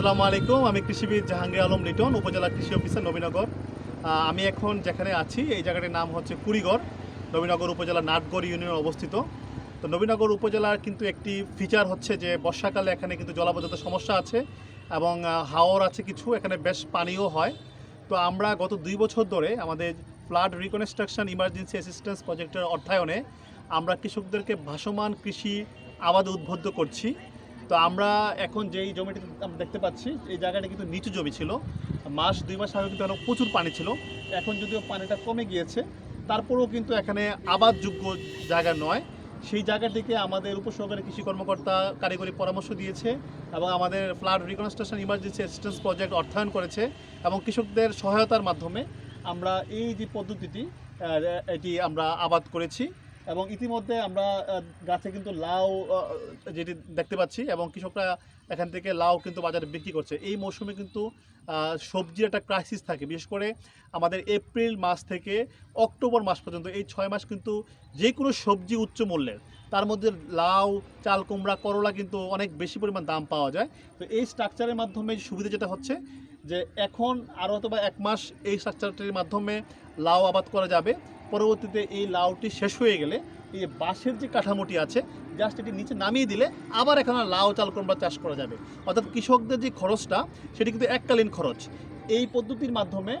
আসসালামু আলাইকুম। আমি কৃষিবিদ জাহাঙ্গীর আলম লিটন, উপজেলা কৃষি অফিসার নবীনগর। আমি এখন যেখানে আছি, এই জায়গাটির নাম হচ্ছে কুড়িগড়। নবীনগর উপজেলা নাটগড় ইউনিয়নে অবস্থিত। তো নবীনগর উপজেলার কিন্তু একটি ফিচার হচ্ছে যে, বর্ষাকালে এখানে কিন্তু জলাবদ্ধতার সমস্যা আছে এবং হাওর আছে কিছু, এখানে বেশ পানিও হয়। তো আমরা গত দুই বছর ধরে আমাদের ফ্লাড রিকনস্ট্রাকশন ইমার্জেন্সি অ্যাসিস্ট্যান্স প্রজেক্টের অর্থায়নে আমরা কৃষকদেরকে ভাসমান কৃষি আবাদ উদ্বুদ্ধ করছি। তো আমরা এখন যেই জমিটি আমরা দেখতে পাচ্ছি, এই জায়গাটা কিন্তু নিচু জমি ছিল। মাস দুই মাস আগে কিন্তু প্রচুর পানি ছিল। এখন যদিও পানিটা কমে গিয়েছে, তারপরেও কিন্তু এখানে আবাদযোগ্য জায়গা নয়। সেই জায়গাটিকে আমাদের উপসহকারী কৃষি কর্মকর্তা কারিগরি পরামর্শ দিয়েছে এবং আমাদের flood reconstruction emergency assistance project অর্থায়ন করেছে এবং কৃষকদের সহায়তার মাধ্যমে আমরা এই যে পদ্ধতিটি এটি আমরা আবাদ করেছি। এবং ইতিমধ্যে আমরা গাছে কিন্তু লাউ যেটি দেখতে পাচ্ছি, এবং কৃষকরা এখান থেকে লাউ কিন্তু বাজারে বিক্রি করছে। এই মৌসুমে কিন্তু সবজির একটা ক্রাইসিস থাকে। বিশেষ করে আমাদের এপ্রিল মাস থেকে অক্টোবর মাস পর্যন্ত, এই ছয় মাস কিন্তু যে কোনো সবজি উচ্চ মূল্যের, তার মধ্যে লাউ, চাল, কুমড়া, করলা কিন্তু অনেক বেশি পরিমাণ দাম পাওয়া যায়। তো এই স্ট্রাকচারের মাধ্যমে সুবিধা যেটা হচ্ছে যে, এখন আরও অথবা এক মাস এই স্ট্রাকচারটির মাধ্যমে লাউ আবাদ করা যাবে। পরবর্তীতে এই লাউটি শেষ হয়ে গেলে এই বাঁশের যে কাঠামোটি আছে জাস্ট এটি নিচে নামিয়ে দিলে আবার এখানে লাউ চাল কুমড়া চাষ করা যাবে। অর্থাৎ কৃষকদের যে খরচটা, সেটি কিন্তু এককালীন খরচ। এই পদ্ধতির মাধ্যমে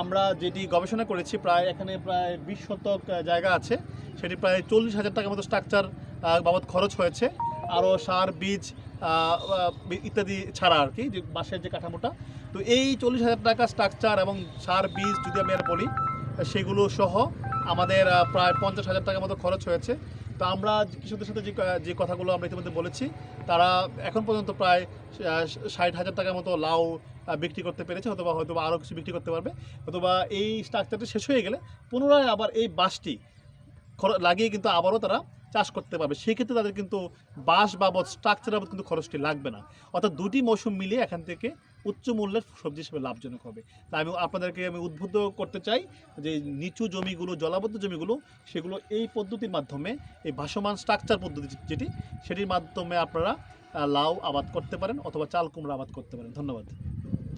আমরা যেটি গবেষণা করেছি, প্রায় এখানে প্রায় বিশ শতক জায়গা আছে। সেটি প্রায় চল্লিশ হাজার টাকার মতো স্ট্রাকচার বাবদ খরচ হয়েছে। আরও সার, বীজ ইত্যাদি ছাড়া আর কি, যে বাঁশের যে কাঠামোটা। তো এই চল্লিশ হাজার টাকা স্ট্রাকচার এবং সার, বীজ যদি আমি আর বলি সেগুলো সহ আমাদের প্রায় পঞ্চাশ হাজার টাকার মতো খরচ হয়েছে। তো আমরা কৃষকদের সাথে যে যে কথাগুলো আমরা ইতিমধ্যে বলেছি, তারা এখন পর্যন্ত প্রায় ষাট হাজার টাকার মতো লাউ বিক্রি করতে পেরেছে, অথবা হয়তো আরও কিছু বিক্রি করতে পারবে। অথবা এই স্ট্রাকচারটি শেষ হয়ে গেলে পুনরায় আবার এই বাঁশটি লাগিয়ে কিন্তু আবারও তারা চাষ করতে পারবে, সেক্ষেত্রে তাদের কিন্তু বাঁশ বাবদ স্ট্রাকচার বাবদ কিন্তু খরচটি লাগবে না। অর্থাৎ দুটি মৌসুম মিলিয়ে এখান থেকে উচ্চ মূল্যের সবজি হিসেবে লাভজনক হবে। তাই আমি আপনাদেরকে আমি উদ্বুদ্ধ করতে চাই যে নিচু জমিগুলো, জলাবদ্ধ জমিগুলো, সেগুলো এই পদ্ধতির মাধ্যমে, এই ভাসমান স্ট্রাকচার পদ্ধতি যেটি, সেটির মাধ্যমে আপনারা লাউ আবাদ করতে পারেন অথবা চাল কুমড়া আবাদ করতে পারেন। ধন্যবাদ।